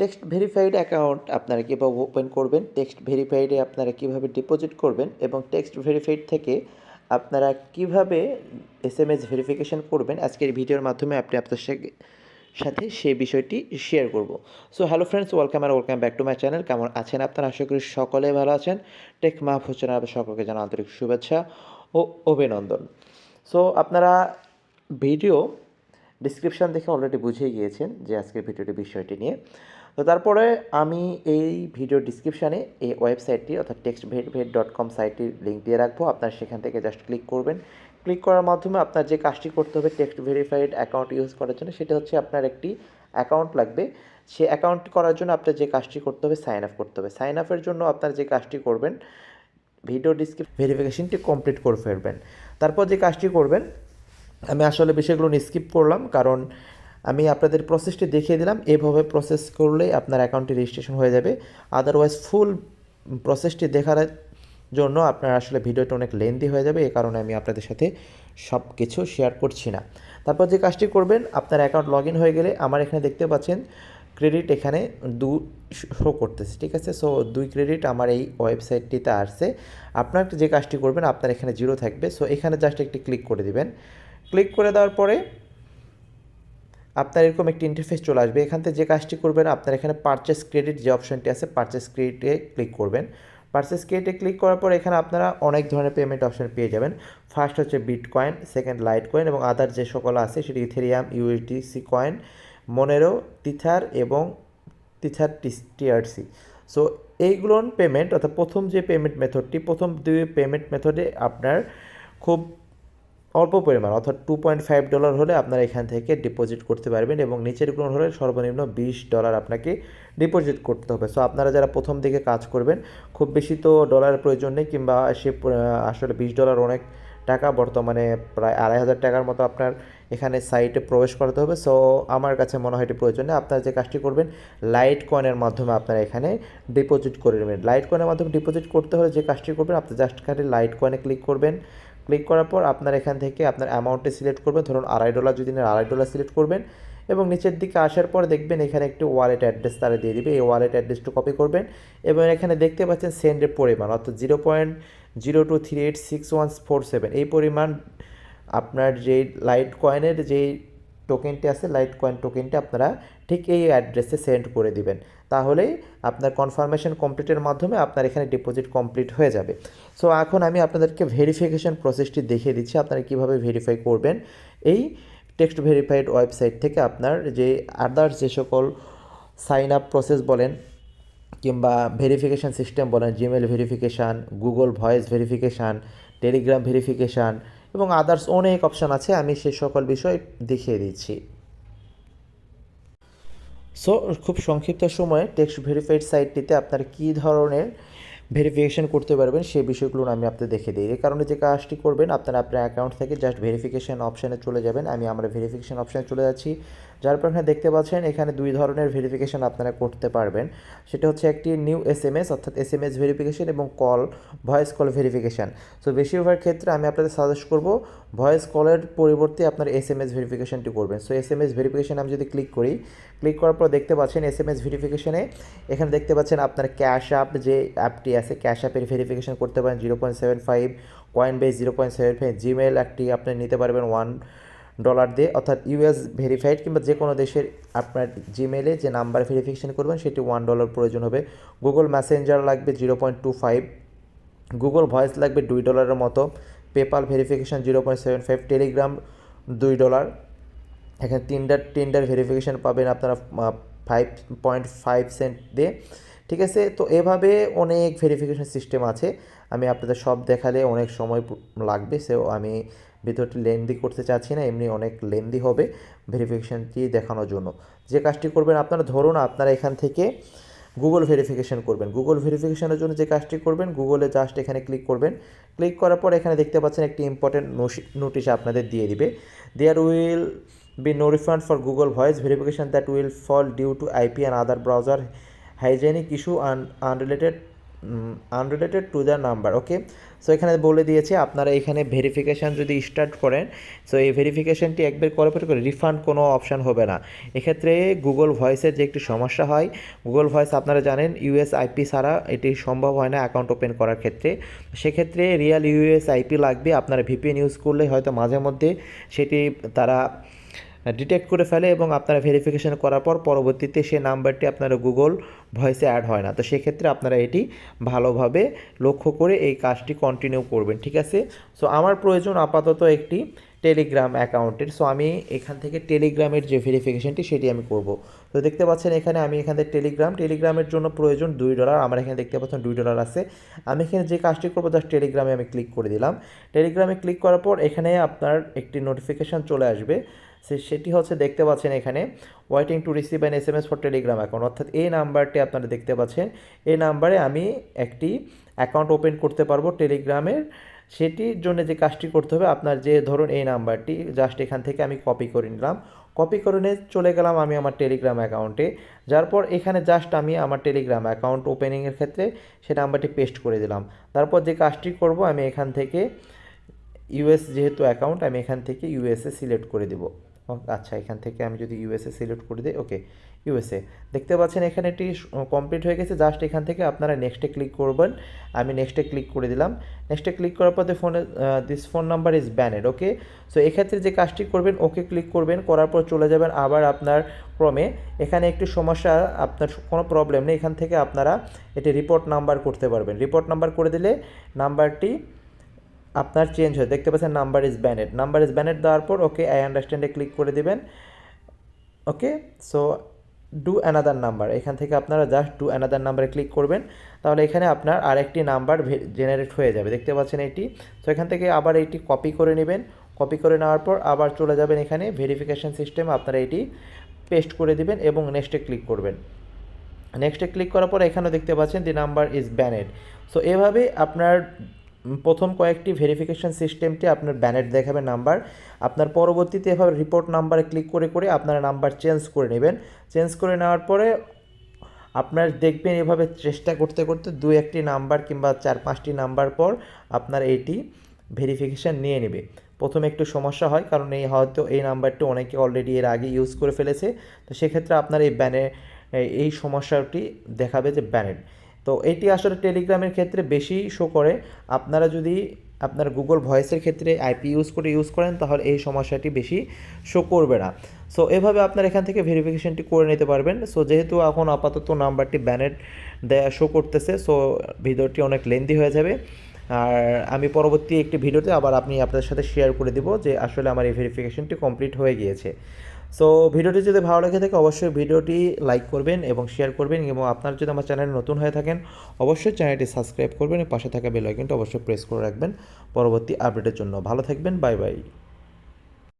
Text verified account আপনারা কীভাবে open করবেন, টেক্সট ভেরিফাইডে আপনারা কীভাবে ডিপোজিট করবেন এবং টেক্সট ভেরিফাইড থেকে আপনারা কীভাবে এস এম এস ভেরিফিকেশান করবেন, আজকের ভিডিওর মাধ্যমে আপনি আপনার সাথে সেই বিষয়টি শেয়ার করব। So, hello friends, welcome R welcome back to my channel. কেমন আছেন আপনারা? আশা করি সকলে ভালো আছেন। টেক মাহফ হচ্ছেন আপনার সকলকে জানা আন্তরিক শুভেচ্ছা ও অভিনন্দন। সো, আপনারা ভিডিও ডিসক্রিপশান দেখে অলরেডি বুঝেই গিয়েছেন যে আজকের ভিডিওটি বিষয়টি নিয়ে। তো তারপরে আমি এই ভিডিও ডিসক্রিপশানে এই ওয়েবসাইটটি অর্থাৎ text vet vet dot com সাইটটির link দিয়ে রাখব। আপনার সেখান থেকে জাস্ট ক্লিক করবেন। ক্লিক করার মাধ্যমে আপনার যে কাজটি করতে হবে টেক্সট ভেরিফাইড অ্যাকাউন্ট ইউজ করার জন্য, সেটা হচ্ছে আপনার একটি অ্যাকাউন্ট লাগবে। সে অ্যাকাউন্ট করার জন্য আপনার যে কাজটি করতে হবে সাইন আপ করতে হবে। সাইন আপের জন্য আপনার যে কাজটি করবেন ভিডিও ডিসক্রিপ ভেরিফিকেশনটি কমপ্লিট করে ফেলবেন। তারপর যে কাজটি করবেন, আমি আসলে বিষয়গুলো স্কিপ করলাম, কারণ আমি আপনাদের প্রসেসটি দেখিয়ে দিলাম। এভাবে প্রসেস করলে আপনার অ্যাকাউন্টটি রেজিস্ট্রেশন হয়ে যাবে। আদারওয়াইজ ফুল প্রসেসটি দেখার জন্য আপনার আসলে ভিডিওটা অনেক লেন্দি হয়ে যাবে। এই কারণে আমি আপনাদের সাথে সব কিছু শেয়ার করছি না। তারপর যে কাজটি করবেন, আপনার অ্যাকাউন্ট লগ হয়ে গেলে আমার এখানে দেখতে পাচ্ছেন ক্রেডিট এখানে দু শো করতেছে, ঠিক আছে? সো দুই ক্রেডিট আমার এই ওয়েবসাইটটিতে আসছে। আপনার যে কাজটি করবেন, আপনার এখানে জিরো থাকবে। সো এখানে জাস্ট একটি ক্লিক করে দিবেন। ক্লিক করে দেওয়ার পরে আপনার এরকম একটি ইন্টারফেস চলে আসবে। এখান থেকে যে কাজটি করবেন, আপনার এখানে পারচেস ক্রেডিট যে অপশনটি আছে পারচেস ক্রেডিটে ক্লিক করবেন। পারচেস ক্রেডিটে ক্লিক করার পর এখানে আপনারা অনেক ধরনের পেমেন্ট অপশন পেয়ে যাবেন। ফার্স্ট হচ্ছে bitcoin second litecoin এবং আদার যে সকল আছে, সেটি ethereum USDC coin monero tether এবং তিথার টিআরসি সো এইগুলোর পেমেন্ট অর্থাৎ প্রথম যে পেমেন্ট মেথডটি প্রথম দুই পেমেন্ট মেথডে আপনার খুব অল্প পরিমাণ, অর্থাৎ টু পয়েন্ট ফাইভ ডলার হলে আপনারা এখান থেকে ডিপোজিট করতে পারবেন এবং নিচেরগুলো হলে সর্বনিম্ন বিশ ডলার আপনাকে ডিপোজিট করতে হবে। সো আপনারা যারা প্রথম দিকে কাজ করবেন, খুব বেশি তো ডলারের প্রয়োজন নেই কিংবা সে আসলে বিশ ডলার অনেক টাকা, বর্তমানে প্রায় আড়াই হাজার টাকার মতো আপনার এখানে সাইটে প্রবেশ করতে হবে। সো আমার কাছে মনে হয় এটি প্রয়োজন নেই। আপনারা যে কাজটি করবেন লাইট কয়েনের মাধ্যমে আপনারা এখানে ডিপোজিট করে নেবেন। লাইট কয়েনের মাধ্যমে ডিপোজিট করতে হলে যে কাজটি করবেন, আপনি জাস্ট খালি লাইট কয়েনে ক্লিক করবেন। ক্লিক করার পর আপনার এখান থেকে আপনার অ্যামাউন্টটি সিলেক্ট করবেন। ধরুন আড়াই ডলার যদি নেন আড়াই ডলার সিলেক্ট করবেন এবং নিচের দিকে আসার পর দেখবেন এখানে একটি ওয়ালেট অ্যাড্রেস তারা দিয়ে দিবে। এই ওয়ালেট অ্যাড্রেসটা কপি করবেন এবং এখানে দেখতে পাচ্ছেন সেন্ডের পরিমাণ, অর্থাৎ zero point zero two three eight six one four seven এই পরিমাণ আপনার যেই লাইট কয়েনের যে টোকেনটি আছে লাইট কয়েন টোকেনটি আপনারা ঠিক এই অ্যাড্রেসে সেন্ড করে দিবেন। তাহলেই আপনার কনফার্মেশন কমপ্লিটের মাধ্যমে আপনার এখানে ডিপোজিট কমপ্লিট হয়ে যাবে। সো এখন আমি আপনাদেরকে ভেরিফিকেশন প্রসেসটি দেখিয়ে দিচ্ছি, আপনারা কীভাবে ভেরিফাই করবেন। এই টেক্সট ভেরিফাইড ওয়েবসাইট থেকে আপনার যে আদার্স যে সকল সাইন আপ প্রসেস বলেন, কিংবা ভেরিফিকেশান সিস্টেম বলেন Gmail verification Google voice verification Telegram verification এবং আদার্স অনেক অপশান আছে, আমি সে সকল বিষয় দেখিয়ে দিচ্ছি। সো খুব সংক্ষিপ্ত সময়ে টেক্সট ভেরিফাইড সাইটটিতে আপনার কী ধরনের ভেরিফিকেশান করতে পারবেন সেই বিষয়গুলো আমি আপনাদের দেখে দিই। এই কারণে যে কাজটি করবেন, আপনারা আপনার অ্যাকাউন্ট থেকে জাস্ট ভেরিফিকেশান অপশানে চলে যাবেন। আমি আমার ভেরিফিকেশান অপশানে চলে যাচ্ছি। যার পর এখানে দেখতে পাচ্ছেন, এখানে দুই ধরনের ভেরিফিকেশন আপনারা করতে পারবেন। সেটা হচ্ছে একটি নিউ এস এম এস অর্থাৎ এস এম এস ভেরিফিকেশন এবং call voice call verification so বেশিরভাগ ক্ষেত্রে আমি আপনাদের সাজেস্ট করব ভয়েস কলের পরিবর্তে আপনার এস এম এস ভেরিফিকেশনটি করবেন। So S M S verification আমি যদি ক্লিক করি ক্লিক করার পর দেখতে পাচ্ছেন এস এম এস ভেরিফিকেশনে এখানে দেখতে পাচ্ছেন আপনার ক্যাশ অ্যাপ যে অ্যাপটি আছে ক্যাশ অ্যাপের ভেরিফিকেশন করতে পারেন zero point seven five coin base zero point seven five Gmail একটি আপনি নিতে পারবেন ওয়ান ডলার দিয়ে, অর্থাৎ ইউএস ভেরিফাইড কিংবা যে কোনো দেশের আপনার জিমেলে যে নাম্বার ভেরিফিকেশন করবেন, সেটি ওয়ান ডলার প্রয়োজন হবে। গুগল ম্যাসেঞ্জার লাগবে zero point two five Google voice লাগবে দুই ডলারের মতো PayPal verification zero point seven five Telegram দুই ডলার এখানে তিনটার তিনটার ভেরিফিকেশান পাবেন আপনারা ফাইভ পয়েন্ট ফাইভ সেন্ট দিয়ে। ঠিক আছে? তো এভাবে অনেক ভেরিফিকেশন সিস্টেম আছে। আমি আপনাদের সব দেখালে অনেক সময় লাগবে সে আমি ভিতরটি লেন্দি করতে চাচ্ছি না, এমনি অনেক লেন্দি হবে ভেরিফিকেশানটি দেখানোর জন্য। যে কাজটি করবেন আপনারা, ধরুন আপনারা এখান থেকে গুগল ভেরিফিকেশান করবেন। গুগল ভেরিফিকেশানের জন্য যে কাজটি করবেন গুগলে জাস্ট এখানে ক্লিক করবেন। ক্লিক করার পর এখানে দেখতে পাচ্ছেন একটি ইম্পর্টেন্ট নোটিশ আপনাদের দিয়ে দিবে। There will be no refund for Google voice verification that will fall due to IP and other browser hygienic issue and unrelated unrelated to the number okay so এখানে বলে দিয়েছে, আপনারা এখানে ভেরিফিকেশান যদি start করেন সো এই ভেরিফিকেশানটি একবার করার করে রিফান্ড কোনো অপশান হবে না। এক্ষেত্রে গুগল ভয়েসের যে একটি সমস্যা হয় গুগল ভয়েস আপনারা জানেন ইউএস আইপি ছাড়া এটি সম্ভব হয় না অ্যাকাউন্ট ওপেন করার ক্ষেত্রে। সেক্ষেত্রে রিয়াল ইউএস আইপি লাগবে, আপনারা ভিপিএন ইউজ করলে হয়তো মাঝে মধ্যে সেটি তারা ডিটেক্ট করে ফেলে এবং আপনারা ভেরিফিকেশন করার পর পরবর্তীতে সে নাম্বারটি আপনারা গুগল ভয়েসে অ্যাড হয় না। তো সেক্ষেত্রে আপনারা এটি ভালোভাবে লক্ষ্য করে এই কাজটি কন্টিনিউ করবেন, ঠিক আছে? সো আমার প্রয়োজন আপাতত একটি টেলিগ্রাম অ্যাকাউন্টের সো আমি এখান থেকে টেলিগ্রামের যে ভেরিফিকেশনটি সেটি আমি করব। তো দেখতে পাচ্ছেন এখানে আমি এখান টেলিগ্রাম টেলিগ্রামের জন্য প্রয়োজন দুই ডলার আমার এখানে দেখতে পাচ্ছেন দুই ডলার আছে। আমি এখানে যে কাজটি করব জাস্ট টেলিগ্রামে আমি ক্লিক করে দিলাম। টেলিগ্রামে ক্লিক করার পর এখানে আপনার একটি নোটিফিকেশান চলে আসবে। সেটি হচ্ছে দেখতে পাচ্ছেন এখানে waiting to receive an S M S for Telegram account অর্থাৎ এই নাম্বারটি আপনারা দেখতে পাচ্ছেন। এই নাম্বারে আমি একটি অ্যাকাউন্ট ওপেন করতে পারব টেলিগ্রামের সেটির জন্য যে কাজটি করতে হবে, আপনার যে ধরুন এই নাম্বারটি জাস্ট এখান থেকে আমি কপি করে নিলাম। কপি করে নিয়ে চলে গেলাম আমি আমার টেলিগ্রাম অ্যাকাউন্টে যার পর এখানে জাস্ট আমি আমার টেলিগ্রাম অ্যাকাউন্ট ওপেনিংয়ের ক্ষেত্রে সে নাম্বারটি পেস্ট করে দিলাম। তারপর যে কাজটি করব, আমি এখান থেকে ইউএস যেহেতু অ্যাকাউন্ট আমি এখান থেকে ইউএসএ সিলেক্ট করে দেবো। আচ্ছা এখান থেকে আমি যদি ইউএসএ সিলেক্ট করে দিই ওকে ইউএসএ দেখতে পাচ্ছেন এখানে এটি কমপ্লিট হয়ে গেছে জাস্ট এখান থেকে আপনারা নেক্সটে ক্লিক করবেন, আমি নেক্সটে ক্লিক করে দিলাম নেক্সটে ক্লিক করার পর ফোনে this phone number is banned okay so এক্ষেত্রে যে কাজটি করবেন ওকে ক্লিক করবেন, করার পর চলে যাবেন আবার আপনার ক্রমে, এখানে একটি সমস্যা, আপনার কোনো প্রবলেম নেই, এখান থেকে আপনারা এটি রিপোর্ট নাম্বার করতে পারবেন রিপোর্ট নাম্বার করে দিলে নাম্বারটি আপনার চেঞ্জ হয়। দেখতে পাচ্ছেন number is banned number is banned দেওয়ার পর ওকে আই আন্ডারস্ট্যান্ডে ক্লিক করে দিবেন। Okay so do another number এখান থেকে আপনারা জাস্ট ডু অ্যানাদার নাম্বারে ক্লিক করবেন। তাহলে এখানে আপনার আরেকটি নাম্বার জেনারেট হয়ে যাবে। দেখতে পাচ্ছেন এটি। তো এখান থেকে আবার এইটি কপি করে নেবেন। কপি করে নেওয়ার পর আবার চলে যাবেন এখানে ভেরিফিকেশান সিস্টেম আপনারা এটি পেস্ট করে দিবেন এবং নেক্সটে ক্লিক করবেন। নেক্সটে ক্লিক করার পর এখানেও দেখতে পাচ্ছেন the number is banned so এভাবে আপনার প্রথম কয়েকটি ভেরিফিকেশান সিস্টেমটি আপনার ব্যানেট দেখাবে নাম্বার আপনার পরবর্তীতে এভাবে রিপোর্ট নাম্বারে ক্লিক করে করে আপনারা নাম্বার চেঞ্জ করে নেবেন। চেঞ্জ করে নেওয়ার পরে আপনার দেখবেন এভাবে চেষ্টা করতে করতে দু একটি নাম্বার কিংবা চার পাঁচটি নাম্বার পর আপনার এইটি ভেরিফিকেশান নিয়ে নেবে। প্রথমে একটু সমস্যা হয় কারণ এই হয়তো এই নাম্বারটি অনেকে অলরেডি এর আগে ইউজ করে ফেলেছে। তো সেক্ষেত্রে আপনার এই ব্যানে এই সমস্যাটি দেখাবে যে ব্যানেড তো এটি আসলে টেলিগ্রামের ক্ষেত্রে বেশি শো করে। আপনারা যদি আপনার গুগল ভয়েসের ক্ষেত্রে আইপি ইউজ করে ইউজ করেন, তাহলে এই সমস্যাটি বেশি শো করবে না। সো এভাবে আপনার এখান থেকে ভেরিফিকেশনটি করে নিতে পারবেন। সো যেহেতু এখন আপাতত নাম্বারটি ব্যানেট দেয়া শো করতেছে সো ভিডিওটি অনেক লেন্দি হয়ে যাবে। আর আমি পরবর্তী একটি ভিডিওতে আবার আপনি আপনাদের সাথে শেয়ার করে দিব যে আসলে আমার এই ভেরিফিকেশনটি কমপ্লিট হয়ে গিয়েছে। সো ভিডিওটি যদি ভালো লেগে থাকে, অবশ্যই ভিডিওটি লাইক করবেন এবং শেয়ার করবেন এবং আপনার যদি আমার চ্যানেলে নতুন হয়ে থাকেন, অবশ্যই চ্যানেলটি সাবস্ক্রাইব করবেন পাশে থাকা বেল আইকনটা অবশ্যই প্রেস করে রাখবেন। পরবর্তী আপডেটের জন্য ভালো থাকবেন বাই বাই